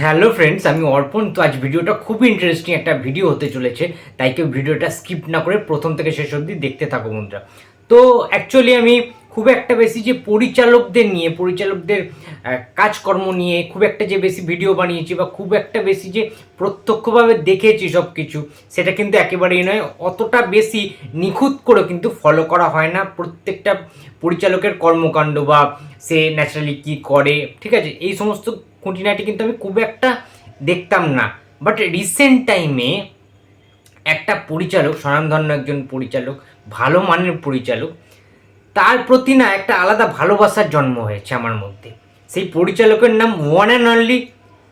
Hello friends আমি অর্পণ। তো আজ ভিডিওটা খুবই ইন্টারেস্টিং একটা ভিডিও হতে চলেছে। তাই কেউ ভিডিওটা স্কিপ না করে প্রথম থেকে শেষ অবধি দেখতে থাকো বন্ধুরা। তো অ্যাকচুয়ালি আমি খুব একটা বেশি যে পরিচালকদের নিয়ে, পরিচালকদের কাজকর্ম নিয়ে, খুব একটা যে বেশি ভিডিও বানিয়েছি বা খুব একটা বেশি যে প্রত্যক্ষভাবে দেখেছি সব কিছু সেটা কিন্তু একেবারেই নয়। অতটা বেশি নিখুঁত করে কিন্তু ফলো করা হয় না। প্রত্যেকটা পরিচালকের কর্মকাণ্ড বা সে ন্যাচারালি কী করে, ঠিক আছে? এই সমস্ত খুঁটিনাটি কিন্তু আমি খুব একটা দেখতাম না। বাট রিসেন্ট টাইমে একটা পরিচালক, স্বনামধন্য একজন পরিচালক, ভালো মানের পরিচালক তার প্রতি না একটা আলাদা ভালোবাসার জন্ম হয়েছে আমার মধ্যে। সেই পরিচালকের নাম one and only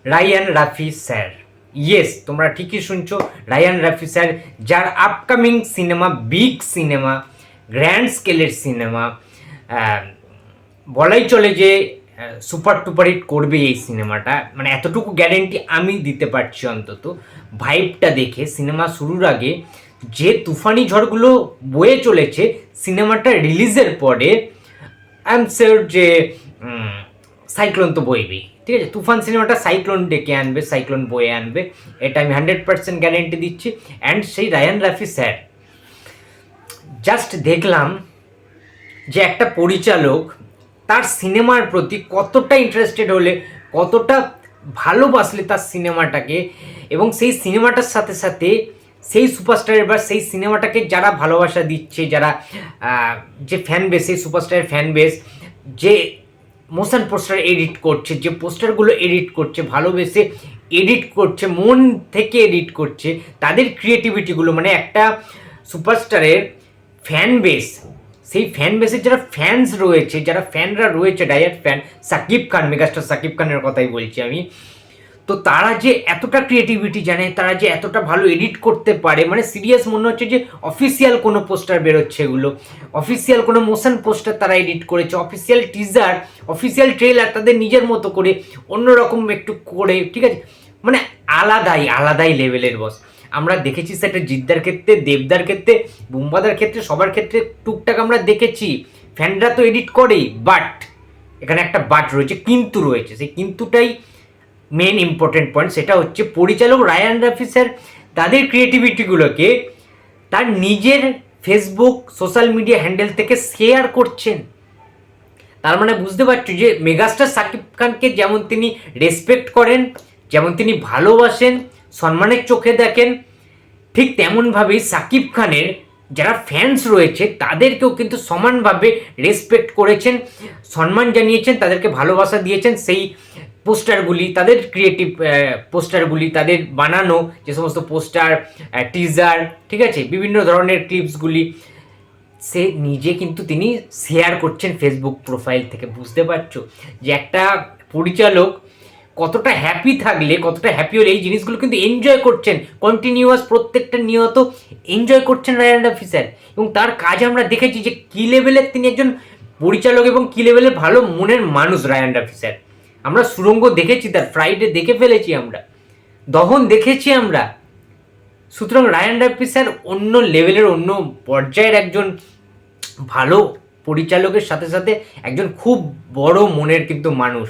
Raihan Rafi sir yes তোমরা ঠিকই শুনছো রায়ান রাফি স্যার যার upcoming cinema big cinema grand স্কেলের সিনেমা বলাই চলে যে সুপার টুপার হিট করবে এই সিনেমাটা মানে এতটুকু গ্যারেন্টি আমি দিতে পারছি অন্তত। ভাইবটা দেখে সিনেমা শুরুর আগে যে তুফানি ঝড়গুলো বয়ে চলেছে সিনেমাটা রিলিজের পরে আই এম শিওর যে সাইক্লোন তো বইবেই, ঠিক আছে? তুফান সিনেমাটা সাইক্লোন ডেকে আনবে সাইক্লোন বয়ে আনবে, এটা আমি হান্ড্রেড পার্সেন্ট গ্যারেন্টি দিচ্ছি। অ্যান্ড সেই রায়ান রাফি স্যার জাস্ট দেখলাম যে একটা পরিচালক তার সিনেমার প্রতি কতটা ইন্টারেস্টেড হলে, কতটা ভালোবাসলে তার সিনেমাটাকে, এবং সেই সিনেমাটার সাথে সাথে সেই সুপারস্টারের বা সেই সিনেমাটাকে যারা ভালোবাসা দিচ্ছে, যারা যে ফ্যান বেস সেই সুপারস্টারের ফ্যান বেস যে মোশন পোস্টার এডিট করছে, যে পোস্টারগুলো এডিট করছে, ভালোবেসে এডিট করছে, মন থেকে এডিট করছে, তাদের ক্রিয়েটিভিটিগুলো মানে একটা সুপারস্টারের ফ্যান বেস সেই ফ্যান বেসের যারা ফ্যান্স রয়েছে, যারা ফ্যানরা রয়েছে dire fan Shakib Khan megastar Shakib খানের কথাই বলছি আমি তো তারা যে এতটা ক্রিয়েটিভিটি জানে, তারা যে এতটা ভালো এডিট করতে পারে মানে সিরিয়াস মনে হচ্ছে যে অফিসিয়াল কোনো পোস্টার বেরোচ্ছে এগুলো। অফিসিয়াল কোনো মোশন পোস্টার তারা এডিট করেছে অফিসিয়াল টিজার অফিসিয়াল ট্রেলার তাদের নিজের মতো করে অন্যরকম একটু করে, ঠিক আছে? মানে আলাদাই আলাদাই লেভেলের বস আমরা দেখেছি সেটা জিদ্দার ক্ষেত্রে, দেবদার ক্ষেত্রে, বুম্বাদার ক্ষেত্রে, সবার ক্ষেত্রে টুকটাক আমরা দেখেছি। ফ্যানরা তো এডিট করেই বাট এখানে একটা বাট রয়েছে, কিন্তু রয়েছে। সেই কিন্তুটাই মেন ইম্পর্টেন্ট পয়েন্ট সেটা হচ্ছে পরিচালক রায়ান রাফি স্যার তাদের ক্রিয়েটিভিটিগুলোকে তার নিজের ফেসবুক সোশ্যাল মিডিয়া হ্যান্ডেল থেকে শেয়ার করছেন। তার মানে বুঝতে পারছ যে মেগাস্টার সাকিব খানকে যেমন তিনি রেসপেক্ট করেন, যেমন তিনি ভালোবাসেন, সম্মানের চোখে দেখেন, ঠিক তেমনভাবেই সাকিব খানের যারা ফ্যান্স রয়েছে তাদেরকেও কিন্তু সমানভাবে রেসপেক্ট করেছেন, সম্মান জানিয়েছেন, তাদেরকে ভালোবাসা দিয়েছেন, সেই পোস্টারগুলি, তাদের ক্রিয়েটিভ পোস্টারগুলি, তাদের বানানো যে সমস্ত পোস্টার টিজার ঠিক আছে? বিভিন্ন ধরনের ক্লিপসগুলি সে নিজে কিন্তু তিনি শেয়ার করছেন ফেসবুক প্রোফাইল থেকে, বুঝতে পারছ? যে একটা পরিচালক কতটা হ্যাপি থাকলে, কতটা হ্যাপি হলে এই জিনিসগুলো কিন্তু এনজয় করছেন। কন্টিনিউয়াস প্রত্যেকটা নিয়ত এনজয় করছেন রায়ান অফিসার এবং তার কাজ আমরা দেখেছি যে কী লেভেলের তিনি একজন পরিচালক এবং কী লেভেলের ভালো মনের মানুষ রায়ান অফিসার আমরা সুরঙ্গ দেখেছি, তার ফ্রাইডে দেখে ফেলেছি আমরা। দহন দেখেছি আমরা। সুতরাং রায়ান রাফি স্যার অন্য লেভেলের অন্য পর্যায়ের একজন ভালো পরিচালকের সাথে সাথে একজন খুব বড় মনের কিন্তু মানুষ।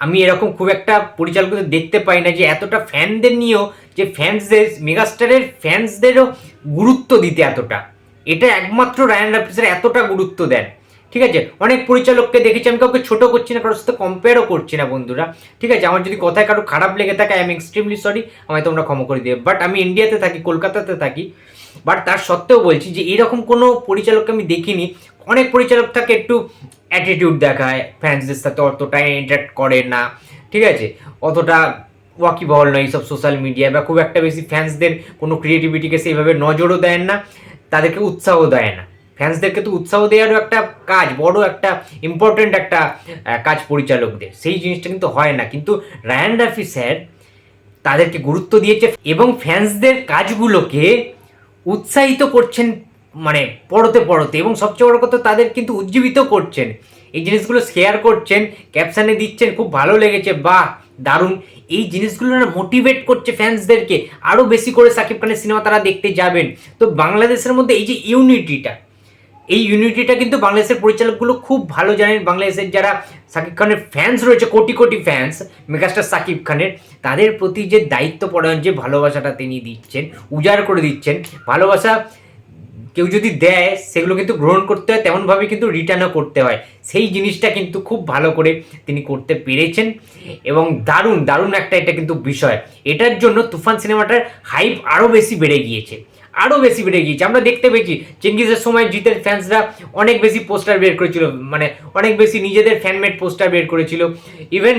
আমি এরকম খুব একটা পরিচালকদের দেখতে পাই না যে এতটা ফ্যানদের নিয়েও যে ফ্যান্সদের মেগাস্টারের ফ্যান্সদেরও গুরুত্ব দিতে এতটা। এটা একমাত্র রায়ান রাফি স্যার এতটা গুরুত্ব দেন। ঠিক আছে? অনেক পরিচালককে দেখেছি, আমি কাউকে ছোট করছি না, কারোর সাথে কম্পেয়ারও করছি না বন্ধুরা। ঠিক আছে? আমার যদি কথায় কারও খারাপ লেগে থাকে আই এম এক্সট্রিমলি সরি আমায় তোমরা ক্ষমা করে দিবে বাট আমি ইন্ডিয়াতে থাকি কলকাতাতে থাকি বাট তার সত্ত্বেও বলছি যে, এরকম কোনো পরিচালককে আমি দেখিনি। অনেক পরিচালক থাকে, একটু অ্যাটিটিউড দেখায় ফ্যান্সদের সাথে অতটা ইন্টারাক্ট করে না। ঠিক আছে? অতটা ওয়াকিবহল নয় এইসব সোশ্যাল মিডিয়া বা খুব একটা বেশি ফ্যান্সদের কোনো ক্রিয়েটিভিটিকে সেইভাবে নজরও দেয় না, তাদেরকে উৎসাহ দেয় না। ফ্যান্সদেরকে তো উৎসাহ দেওয়ারও একটা কাজ, বড় একটা ইম্পর্টেন্ট একটা কাজ পরিচালকদের। সেই জিনিসটা কিন্তু হয় না। কিন্তু রায়ান রাফি স্যার তাদেরকে গুরুত্ব দিয়েছে এবং ফ্যান্সদের কাজগুলোকে উৎসাহিত করছেন মানে পড়তে পড়তে এবং সবচেয়ে বড় কথা তাদের কিন্তু উজ্জীবিত করছেন। এই জিনিসগুলো শেয়ার করছেন ক্যাপশানে দিচ্ছেন, খুব ভালো লেগেছে, বাহ, দারুণ। এই জিনিসগুলো না মোটিভেট করছে ফ্যান্সদেরকে আরও বেশি করে সাকিব খানের সিনেমা তারা দেখতে যাবেন। তো বাংলাদেশের মধ্যে এই যে ইউনিটিটা এই ইউনিটিটা কিন্তু বাংলাদেশের পরিচালকগুলো খুব ভালো জানেন। বাংলাদেশের যারা সাকিব খানের ফ্যান্স রয়েছে, কোটি কোটি ফ্যান্স মেগাস্টার সাকিব খানের, তাদের প্রতি যে দায়িত্ব পরায়ণ, যে ভালোবাসাটা তিনি দিচ্ছেন, উজাড় করে দিচ্ছেন, ভালোবাসা কেউ যদি দেয়, সেগুলো কিন্তু গ্রহণ করতে হয়, তেমনভাবে কিন্তু রিটার্নও করতে হয়। সেই জিনিসটা কিন্তু খুব ভালো করে তিনি করতে পেরেছেন এবং দারুণ দারুণ একটা এটা কিন্তু বিষয়। এটার জন্য তুফান সিনেমাটার হাইপ আরও বেশি বেড়ে গিয়েছে। আরও বেশি বেড়ে গিয়েছে। আমরা দেখতে পেয়েছি, চেঙ্গিজের সময় জিতের ফ্যান্সরা অনেক বেশি পোস্টার বের করেছিল মানে অনেক বেশি নিজেদের ফ্যানমেড পোস্টার বের করেছিল। ইভেন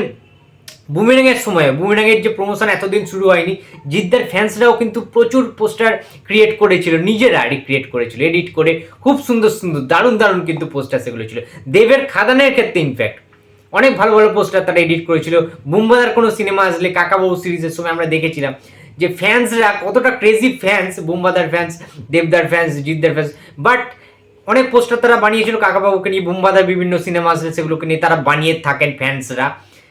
বুমেরাঙের সময় বুমেরাঙের যে প্রমোশন এতদিন শুরু হয়নি জিদ্দার ফ্যান্সরাও কিন্তু প্রচুর পোস্টার ক্রিয়েট করেছিল, নিজেরা ক্রিয়েট করেছিল এডিট করে খুব সুন্দর সুন্দর, দারুণ দারুণ কিন্তু পোস্টার সেগুলো ছিল। দেবের খাদানের ক্ষেত্রে ইনফ্যাক্ট অনেক ভালো ভালো পোস্টার তারা এডিট করেছিল। বুম্বাদার কোনো সিনেমা আসলে কাকাবাবু সিরিজের সময় আমরা দেখেছিলাম। যে ফ্যান্সরা কতটা ক্রেজি ফ্যান্স বুম্বাদার ফ্যান্স দেবদার ফ্যান্স জিদ্দার ফ্যান্স বাট অনেক পোস্টার তারা বানিয়েছিল কাকাবাবুকে নিয়ে, বুম্বাদার বিভিন্ন সিনেমা আসলে সেগুলোকে নিয়ে তারা বানিয়ে থাকেন ফ্যান্সরা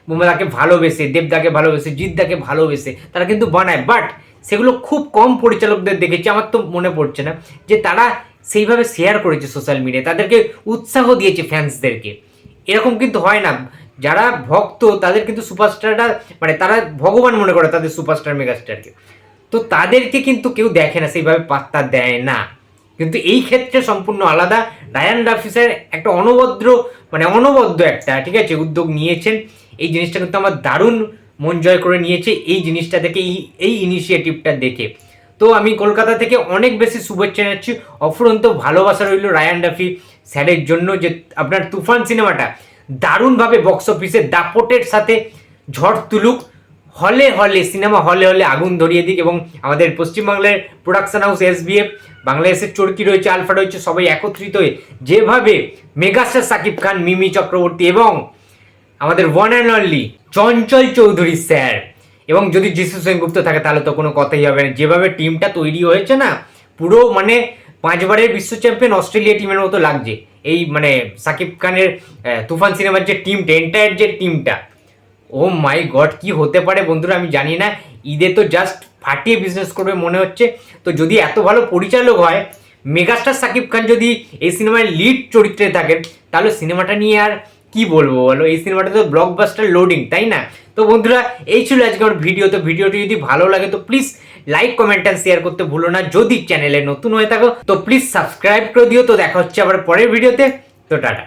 বুম্বাদাকে ভালোবেসে, দেবদাকে ভালোবেসে জিদ্দাকে ভালোবেসে তারা কিন্তু বানায় বাট সেগুলো খুব কম পরিচালকদের দেখেছি, আমার তো মনে পড়ছে না, যে তারা সেইভাবে শেয়ার করেছে সোশ্যাল মিডিয়ায় তাদেরকে উৎসাহ দিয়েছে ফ্যান্সদেরকে এরকম কিন্তু হয় না। যারা ভক্ত, তাদের কিন্তু সুপারস্টারটা মানে তারা ভগবান মনে করে তাদের সুপারস্টার মেগাস্টারকে তো তাদেরকে কিন্তু কেউ দেখে না, সেইভাবে পাত্তা দেয় না। কিন্তু এই ক্ষেত্রে সম্পূর্ণ আলাদা। রায়ান রাফি স্যার একটা অনবদ্র মানে অনবদ্য একটা, ঠিক আছে, উদ্যোগ নিয়েছেন। এই জিনিসটা কিন্তু আমার দারুণ মন জয় করে নিয়েছে, এই জিনিসটা থেকে এই এই ইনিশিয়েটিভটা দেখে। তো আমি কলকাতা থেকে অনেক বেশি শুভেচ্ছা জানাচ্ছি। অফুরন্ত ভালোবাসা রইল রায়ান রাফি স্যারের জন্য যে আপনার তুফান সিনেমাটা। দারুণভাবে বক্স অফিসে দাপটের সাথে ঝড় তুলুক। হলে হলে সিনেমা হলে হলে আগুন ধরিয়ে দিক এবং আমাদের পশ্চিমবাংলার প্রোডাকশন হাউস এস এসবিএফ বাংলাদেশের চরকি রয়েছে, আলফা রয়েছে, সবাই একত্রিত হয়ে যেভাবে মেগাস্টার সাকিব খান, মিমি চক্রবর্তী এবং আমাদের one and only Chanchal Chowdhury sir. এবং যদি যিশু সেনগুপ্ত থাকে, তাহলে তো কোনো কথাই হবে না। যেভাবে টিমটা তৈরি হয়েছে না, পুরো মানে পাঁচবারের বিশ্ব চ্যাম্পিয়ন অস্ট্রেলিয়া টিমের মতো লাগছে। এই মানে সাকিব খানের তুফান সিনেমার যে টিমটা এন্টায়ার যে টিমটা ও মাই গড কি হতে পারে বন্ধুরা আমি জানি না। ঈদে তো জাস্ট ফাটিয়ে বিজনেস করবে মনে হচ্ছে। তো যদি এত ভালো পরিচালক হয় মেগাস্টার সাকিব খান যদি এই সিনেমায় লিড চরিত্রে থাকেন, তাহলে সিনেমাটা নিয়ে আর কি বলব বলো? এই সিনেমাটা তো ব্লকবাস্টার লোডিং তাই না? তো বন্ধুরা, এই ছিল আজকে আমার ভিডিও তো ভিডিওটি যদি ভালো লাগে, তো please like comment and share করতে ভুলো না। যদি চ্যানেলে নতুন হয়ে থাকো, তো প্লিজ সাবস্ক্রাইব করে দিও। তো দেখা হচ্ছে আবার পরের ভিডিওতে তো টাটা।